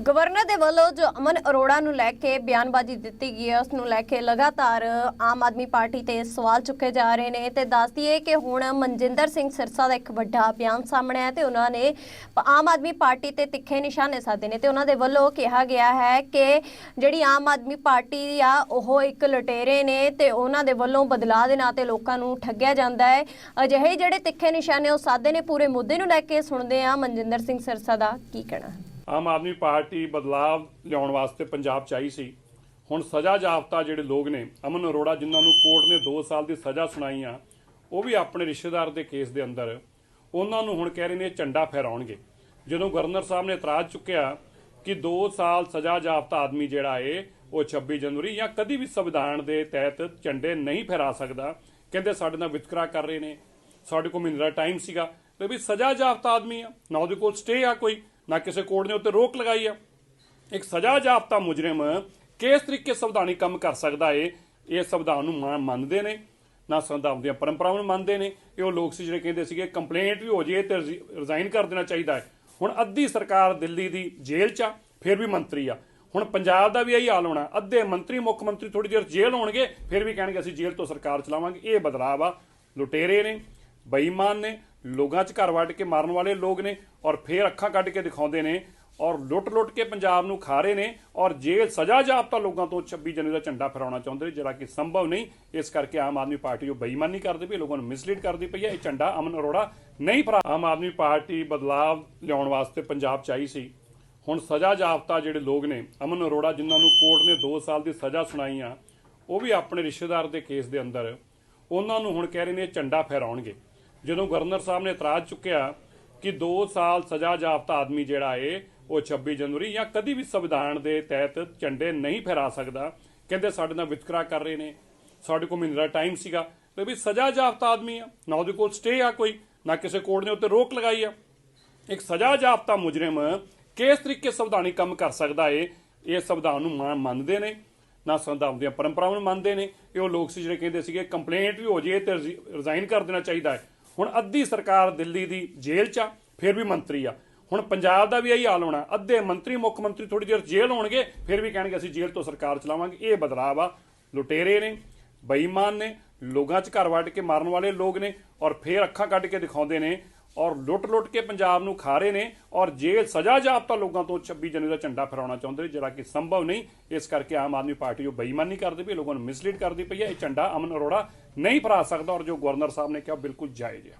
Governor ਦੇ ਵੱਲੋਂ ਜੋ ਅਮਨ ਅਰੋੜਾ ਨੂੰ ਲੈ ਕੇ ਬਿਆਨਬਾਜ਼ੀ ਦਿੱਤੀ ਗਈ ਹੈ ਉਸ ਨੂੰ ਲੈ ਕੇ ਲਗਾਤਾਰ ਆਮ ਆਦਮੀ ਪਾਰਟੀ ਤੇ ਸਵਾਲ ਚੁੱਕੇ ਜਾ ਰਹੇ ਨੇ ਤੇ ਦੱਸ ਦਈਏ ਕਿ ਹੁਣ ਮਨਜਿੰਦਰ ਸਿੰਘ ਸਿਰਸਾ ਦਾ ਇੱਕ ਵੱਡਾ ਬਿਆਨ ਸਾਹਮਣੇ ਆਇਆ ਤੇ ਉਹਨਾਂ ਨੇ ਆਮ ਆਦਮੀ ਪਾਰਟੀ ਤੇ ਤਿੱਖੇ ਨਿਸ਼ਾਨੇ ਸਾਧੇ ਨੇ ਤੇ ਉਹਨਾਂ ਦੇ ਵੱਲੋਂ ਕਿਹਾ ਗਿਆ ਹੈ ਕਿ ਜਿਹੜੀ ਆਮ ਆਦਮੀ ਪਾਰਟੀ ਆ, ਉਹ ਇੱਕ ਲੁਟੇਰੇ ਨੇ ਤੇ ਉਹਨਾਂ ਦੇ ਵੱਲੋਂ ਬਦਲਾਅ ਦੇ ਨਾਂ ਤੇ ਲੋਕਾਂ ਨੂੰ ਠੱਗਿਆ ਜਾਂਦਾ ਹੈ। ਅਜਿਹੇ ਜਿਹੜੇ ਤਿੱਖੇ ਨਿਸ਼ਾਨੇ ਉਹ ਸਾਧੇ ਨੇ, ਪੂਰੇ ਮੁੱਦੇ ਨੂੰ ਲੈ ਕੇ ਸੁਣਦੇ ਆ ਮਨਜਿੰਦਰ ਸਿੰਘ ਸਿਰਸਾ ਦਾ ਕੀ ਕਹਿਣਾ ਹੈ। ਆਮ ਆਦਮੀ ਪਾਰਟੀ ਬਦਲਾਵ ਲਿਆਉਣ ਵਾਸਤੇ ਪੰਜਾਬ ਚ ਆਈ ਸੀ। ਹੁਣ ਸਜ਼ਾ ਜਾਫਤਾ ਜਿਹੜੇ ਲੋਕ ਨੇ, ਅਮਨ ਅਰੋੜਾ ਜਿਨ੍ਹਾਂ ਨੂੰ ਕੋਰਟ ਨੇ 2 ਸਾਲ ਦੀ ਸਜ਼ਾ ਸੁਣਾਈ ਆ, ਉਹ ਵੀ ਆਪਣੇ ਰਿਸ਼ਤੇਦਾਰ ਦੇ ਕੇਸ ਦੇ ਅੰਦਰ। ਉਹਨਾਂ ਨੂੰ ਹੁਣ ਕਹਿ ਰਹੇ ਨੇ ਝੰਡਾ ਫਹਿਰਾਉਣਗੇ। ਜਦੋਂ ਗਵਰਨਰ ਸਾਹਿਬ ਨੇ ਇਤਰਾਜ਼ ਚੁੱਕਿਆ ਕਿ 2 ਸਾਲ ਸਜ਼ਾ ਜਾਫਤਾ ਆਦਮੀ ਜਿਹੜਾ ਏ, ਉਹ 26 ਜਨਵਰੀ ਜਾਂ ਕਦੀ ਵੀ ਸੰਵਿਧਾਨ ਦੇ ਤਹਿਤ ਝੰਡੇ ਨਹੀਂ ਫਹਿਰਾ ਸਕਦਾ, ਕਹਿੰਦੇ ਸਾਡੇ ਨਾਲ ਵਿਤਕਰਾ ਕਰ ਰਹੇ ਨੇ। ਸਾਡੇ ਕੋਲ ਮਹੀਨੇ ਦਾ ਟਾਈਮ ਸੀਗਾ, ਤੇ ਵੀ ਸਜ਼ਾ ਜਾਫਤਾ ਆਦਮੀ ਆ। ਨਾ ਉਹਦੇ ਕੋਲ ਸਟੇ ਆ ਕੋਈ। ਨਾ ਕਿਸੇ ਕੋਰਟ ਨੇ ਉੱਤੇ ਰੋਕ ਲਗਾਈ ਆ। ਇੱਕ ਸਜ਼ਾ ਜਾਪਤਾ ਮੁਜਰਮ ਕਿਸ ਤਰੀਕੇ ਸੰਵਿਧਾਨਿਕ ਕੰਮ ਕਰ ਸਕਦਾ ਏ, ਇਹ ਸੰਵਿਧਾਨ ਨੂੰ ਮੰਨ- ਮੰਨਦੇ ਨੇ, ਨਾ ਸੰਵਿਧਾਨ ਦੀਆਂ ਪਰੰਪਰਾਵਾਂ ਨੂੰ ਮੰਨਦੇ ਨੇ। ਇਹ ਉਹ ਲੋਕ ਸੀ ਜਿਹੜੇ ਕਹਿੰਦੇ ਸੀਗੇ, ਕੰਪਲੇਂਟ ਵੀ ਹੋ ਜੇ ਤੇ ਰਿਜ਼ਾਈਨ ਕਰ ਦੇਣਾ ਚਾਹੀਦਾ ਹੈ ਹੁਣ ਅੱਧੀ ਸਰਕਾਰ ਦਿੱਲੀ ਦੀ ਜੇਲ੍ਹ 'ਚ ਆ, ਫਿਰ ਵੀ ਮੰਤਰੀ ਆ। ਹੁਣ ਪੰਜਾਬ ਦਾ ਵੀ ਇਹੀ ਹਾਲ ਹੋਣਾ। ਅੱਧੇ ਮੰਤਰੀ, ਮੁੱਖ ਮੰਤਰੀ ਥੋੜੀ ਦੇਰ ਜੇਲ੍ਹ ਹੋਣਗੇ, ਫਿਰ ਵੀ ਕਹਿਣਗੇ ਅਸੀਂ ਜੇਲ੍ਹ ਤੋਂ ਸਰਕਾਰ ਚਲਾਵਾਂਗੇ। ਇਹ ਬਦਲਾਅ ਆ। ਲੁਟੇਰੇ ਨੇ, ਬੇਈਮਾਨ ਨੇ ਲੋਕਾਂ 'ਚ ਘਰ ਵੱਢ ਕੇ ਮਾਰਨ ਵਾਲੇ ਲੋਕ ਨੇ ਔਰ ਫੇਰ ਅੱਖਾਂ ਕੱਢ ਕੇ ਦਿਖਾਉਂਦੇ ਨੇ ਔਰ ਲੁੱਟ-ਲੁੱਟ ਕੇ ਪੰਜਾਬ ਨੂੰ ਖਾ ਰਹੇ ਨੇ ਔਰ ਜੇਲ੍ਹ ਸਜ਼ਾ ਜਾਪਤਾ ਲੋਕਾਂ ਤੋਂ 26 ਜਨਵਰੀ ਦਾ ਝੰਡਾ ਫਹਿਰਾਉਣਾ ਚਾਹੁੰਦੇ ਨੇ, ਜਿਹੜਾ ਕਿ ਸੰਭਵ ਨਹੀਂ। ਇਸ ਕਰਕੇ ਆਮ ਆਦਮੀ ਪਾਰਟੀ ਉਹ ਬੇਈਮਾਨੀ ਕਰਦੀ ਪਈ ਲੋਕਾਂ ਨੂੰ ਮਿਸਲੀਡ ਕਰਦੀ ਪਈ ਹੈ। ਇਹ ਝੰਡਾ ਅਮਨ ਅਰੋੜਾ ਨਹੀਂ ਫਰਾ ਆਮ ਆਦਮੀ ਪਾਰਟੀ ਬਦਲਾਵ ਲਿਆਉਣ ਵਾਸਤੇ ਪੰਜਾਬ ਚ ਆਈ ਸੀ। ਹੁਣ ਸਜ਼ਾ ਜਾਪਤਾ ਜਿਹੜੇ ਲੋਕ ਨੇ, ਅਮਨ ਅਰੋੜਾ ਜਿਨ੍ਹਾਂ ਨੂੰ ਕੋਰਟ ਨੇ 2 ਸਾਲ ਦੀ ਸਜ਼ਾ ਸੁਣਾਈ ਆ, ਉਹ ਵੀ ਆਪਣੇ ਰਿਸ਼ਤੇਦਾਰ ਦੇ ਕੇਸ ਦੇ ਅੰਦਰ। ਉਹਨਾਂ ਨੂੰ ਹੁਣ ਕਹਿ ਰਹੇ ਨੇ ਝੰਡਾ ਫਹਿਰਾਉਣਗੇ। ਜਦੋਂ ਗਵਰਨਰ ਸਾਹਿਬ ਨੇ ਇਤਰਾਜ਼ ਚੁੱਕਿਆ ਕਿ 2 ਸਾਲ ਸਜ਼ਾ ਜਾਫਤਾ ਆਦਮੀ ਜਿਹੜਾ ਏ, ਉਹ 26 ਜਨਵਰੀ ਜਾਂ ਕਦੀ ਵੀ ਸੰਵਿਧਾਨ ਦੇ ਤਹਿਤ ਝੰਡੇ ਨਹੀਂ ਫਹਿਰਾ ਸਕਦਾ, ਕਹਿੰਦੇ ਸਾਡੇ ਨਾਲ ਵਿਤਕਰਾ ਕਰ ਰਹੇ ਨੇ, ਸਾਡੇ ਕੋਲ ਮਹੀਨੇ ਦਾ ਟਾਈਮ ਸੀਗਾ ਤੇ ਵੀ ਸਜ਼ਾ ਜਾਫਤਾ ਆਦਮੀ ਆ, ਨਾ ਉਹਦੇ ਕੋਲ ਸਟੇ ਆ ਕੋਈ, ਨਾ ਕਿਸੇ ਕੋਰਟ ਨੇ ਉੱਤੇ ਰੋਕ ਲਗਾਈ ਆ। ਇੱਕ ਸਜ਼ਾ ਜਾਫਤਾ ਮੁਜਰਮ ਕਿਸ ਤਰੀਕੇ ਸੰਵਿਧਾਨਿਕ ਕੰਮ ਕਰ ਸਕਦਾ ਏ, ਇਹ ਸੰਵਿਧਾਨ ਨੂੰ ਮੰਨ- ਮੰਨਦੇ ਨੇ, ਨਾ ਸੰਵਿਧਾਨ ਦੀਆਂ ਪਰੰਪਰਾਵਾਂ ਨੂੰ ਮੰਨਦੇ ਨੇ, ਇਹ ਉਹ ਲੋਕ ਸੀ ਜਿਹੜੇ ਕਹਿੰਦੇ ਸੀਗੇ ਕੰਪਲੇਂਟ ਵੀ ਹੋ ਜੇ ਤੇ ਰਿਜ਼ਾਈਨ ਕਰ ਦੇਣਾ ਚਾਹੀਦਾ ਹੈ ਹੁਣ ਅੱਧੀ ਸਰਕਾਰ ਦਿੱਲੀ ਦੀ ਜੇਲ੍ਹ 'ਚ ਆ, ਫਿਰ ਵੀ ਮੰਤਰੀ ਆ। ਹੁਣ ਪੰਜਾਬ ਦਾ ਵੀ ਇਹੀ ਹਾਲ ਹੋਣਾ। ਅੱਧੇ ਮੰਤਰੀ, ਮੁੱਖ ਮੰਤਰੀ ਥੋੜੀ ਦੇਰ ਜੇਲ੍ਹ ਹੋਣਗੇ, ਫਿਰ ਵੀ ਕਹਿਣਗੇ ਅਸੀਂ ਜੇਲ੍ਹ ਤੋਂ ਸਰਕਾਰ ਚਲਾਵਾਂਗੇ। ਇਹ ਬਦਲਾਅ ਆ। ਲੁਟੇਰੇ ਨੇ, ਬੇਈਮਾਨ ਨੇ, ਲੋਕਾਂ 'ਚ ਘਰ ਵੱਢ ਕੇ ਮਾਰਨ ਵਾਲੇ ਲੋਕ ਨੇ ਔਰ ਫੇਰ ਅੱਖਾਂ ਕੱਢ ਕੇ ਦਿਖਾਉਂਦੇ ਨੇ ਔਰ ਲੁੱਟ-ਲੁੱਟ ਕੇ ਪੰਜਾਬ ਨੂੰ ਖਾ ਰਹੇ ਨੇ ਔਰ ਜੇਲ੍ਹ ਸਜ਼ਾ ਜਾਪਤਾ ਲੋਕਾਂ ਤੋਂ 26 ਜਨਵਰੀ ਦਾ ਝੰਡਾ ਫਹਿਰਾਉਣਾ ਚਾਹੁੰਦੇ ਨੇ, ਜਿਹੜਾ ਕਿ ਸੰਭਵ ਨਹੀਂ। ਇਸ ਕਰਕੇ ਆਮ ਆਦਮੀ ਪਾਰਟੀ ਉਹ ਬੇਈਮਾਨੀ ਕਰਦੀ ਪਈ ਲੋਕਾਂ ਨੂੰ ਮਿਸਲੀਡ ਕਰਦੀ ਪਈ ਹੈ। ਇਹ ਝੰਡਾ ਅਮਨ ਅਰੋੜਾ ਨਹੀਂ ਫਹਿਰਾ ਸਕਦਾ ਔਰ ਜੋ ਗਵਰਨਰ ਸਾਹਿਬ ਨੇ ਕਿਹਾ ਬਿਲਕੁਲ ਜਾਇਜ਼ ਹੈ।